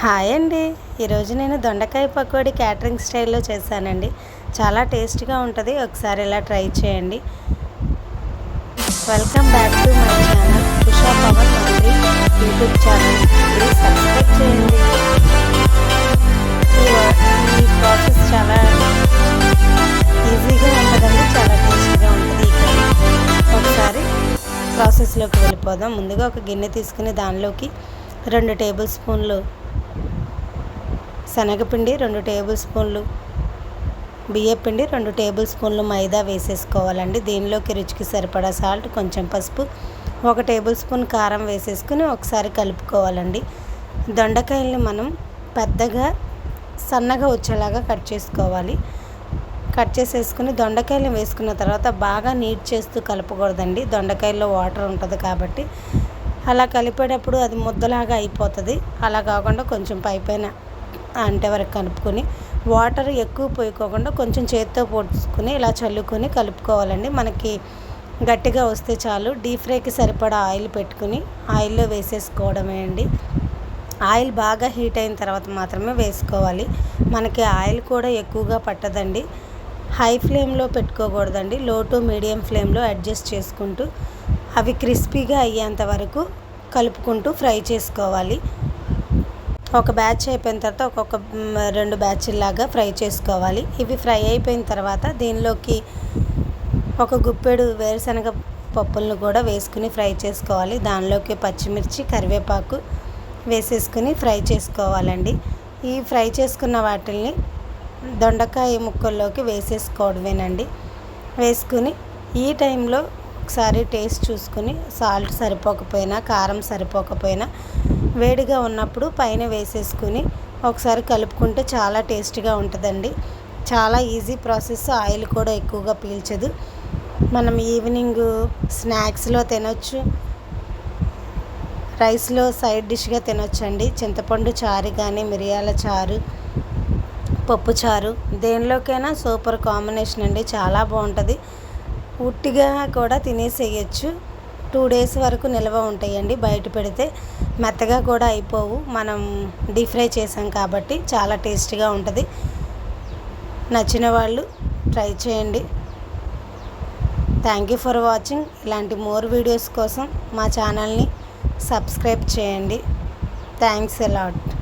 Hi అండి. ఈరోజు నేను దొండకాయ పకోడీ క్యాటరింగ్ స్టైల్లో చేశానండి. చాలా టేస్ట్గా ఉంటుంది. ఒకసారి ఇలా ట్రై చేయండి. Welcome back to my channel Usha Pavan Mantri YouTube channel. Please subscribe చేయండి. ఈ ప్రాసెస్ చాలా ఈజీగా ఉంటుందండి. చాలా టేస్ట్గా ఉంటుంది ఒకసారి ప్రాసెస్లోకి వెళ్ళిపోదాం. ముందుగా ఒక గిన్నె తీసుకుని దానిలోకి రెండు టేబుల్ స్పూన్లు శనగపిండి రెండు టేబుల్ స్పూన్లు బియ్యపిండి రెండు టేబుల్ స్పూన్లు మైదా వేసేసుకోవాలండి. దీనిలోకి రుచికి సరిపడా సాల్ట్ కొంచెం పసుపు ఒక టేబుల్ స్పూన్ కారం వేసేసుకుని ఒకసారి కలుపుకోవాలండి. దొండకాయల్ని మనం పెద్దగా సన్నగా వచ్చేలాగా కట్ చేసుకోవాలి. కట్ చేసేసుకుని దొండకాయలు వేసుకున్న తర్వాత బాగా నీట్ చేస్తూ కలపకూడదండి. దొండకాయల్లో వాటర్ ఉంటుంది కాబట్టి. అలా కలిపేటప్పుడు అది ముద్దలాగా అయిపోతుంది. అలా కాకుండా కొంచెం పైపైన అంటే వరకు కలుపుకొని వాటర్ ఎక్కువ పోయికోకుండా కొంచెం చేతితో పోసుకుని ఇలా చల్లుకొని కలుపుకోవాలండి. మనకి గట్టిగా వస్తే చాలు. డీప్ ఫ్రైకి సరిపడా ఆయిల్ పెట్టుకుని ఆయిల్లో వేసేసుకోవడమే అండి. ఆయిల్ బాగా హీట్ అయిన తర్వాత మాత్రమే వేసుకోవాలి. మనకి ఆయిల్ కూడా ఎక్కువగా పట్టదండి. హై ఫ్లేమ్లో పెట్టుకోకూడదండి. లో టు మీడియం ఫ్లేమ్లో అడ్జస్ట్ చేసుకుంటూ అవి క్రిస్పీగా అయ్యేంత వరకు కలుపుకుంటూ ఫ్రై చేసుకోవాలి. ఒక బ్యాచ్ అయిపోయిన తర్వాత ఒక్కొక్క రెండు బ్యాచ్లాగా ఫ్రై చేసుకోవాలి. ఇవి ఫ్రై అయిపోయిన తర్వాత దీనిలోకి ఒక గుప్పెడు వేరుశనగ పప్పులను కూడా వేసుకుని ఫ్రై చేసుకోవాలి. దానిలోకి పచ్చిమిర్చి కరివేపాకు వేసేసుకుని ఫ్రై చేసుకోవాలండి. ఈ ఫ్రై చేసుకున్న వాటిల్ని దొండకాయ ముక్కల్లోకి వేసేసుకోవడమేనండి. వేసుకుని ఈ టైంలో ఒకసారి టేస్ట్ చూసుకుని సాల్ట్ సరిపోకపోయినా కారం సరిపోకపోయినా వేడిగా ఉన్నప్పుడు పైన వేసేసుకుని ఒకసారి కలుపుకుంటే చాలా టేస్టీగా ఉంటుందండి. చాలా ఈజీ ప్రాసెస్. ఆయిల్ కూడా ఎక్కువగా పీల్చదు. మనం ఈవినింగ్ స్నాక్స్లో తినొచ్చు. రైస్లో సైడ్ డిష్గా తినొచ్చండి. చింతపండు చారు కానీ మిరియాల చారు పప్పు చారు దేనిలోకైనా సూపర్ కాంబినేషన్ అండి. చాలా బాగుంటుంది. ఉట్టిగా కూడా తినేసేయచ్చు. టూ డేస్ వరకు నిల్వ ఉంటాయండి. బయట పెడితే మెత్తగా కూడా అయిపోవు. మనం డీప్ ఫ్రై చేసాం కాబట్టి చాలా టేస్టీగా ఉంటుంది. నచ్చిన వాళ్ళు ట్రై చేయండి. Thank you for watching. ఇలాంటి మోర్ వీడియోస్ కోసం మా ఛానల్ని సబ్స్క్రైబ్ చేయండి. Thanks allot